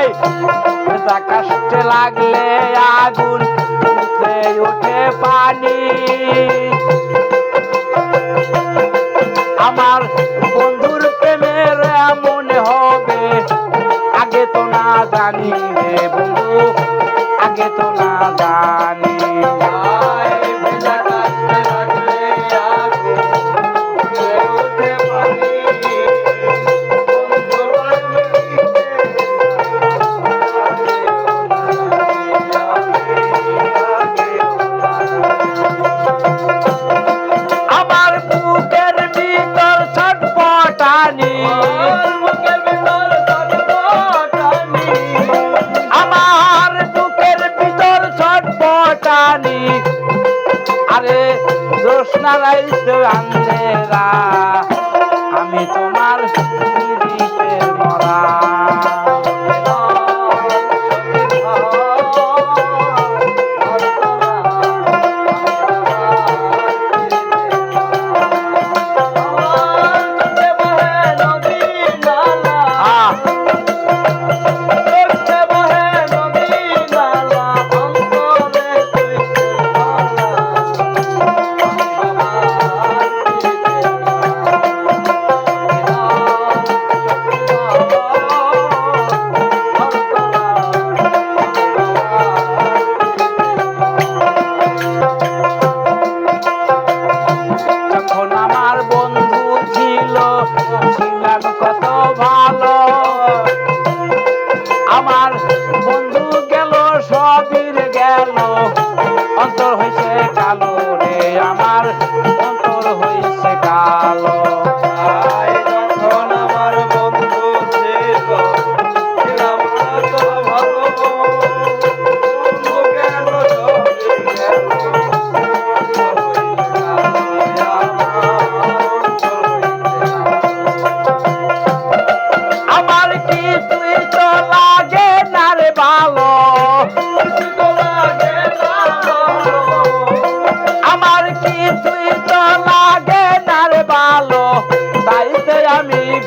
যায় কষ্টে লাগলে আগুন পানি। আমার বন্ধুর প্রেমের মনে হবে, আগে তো না জানি বন্ধু, আগে তো না জানি। নারাইছে আঙ্গ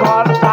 ঘরটা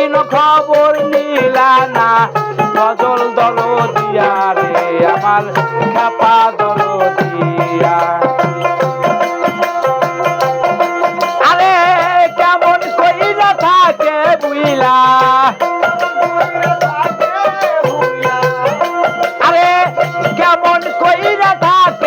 দিন খবর নিলা না। গজল দল দিয়া রে, আমার খাপা দল দিয়া। আরে কেমন কইরা থাকে বুইলা। আরে কেমন থাকে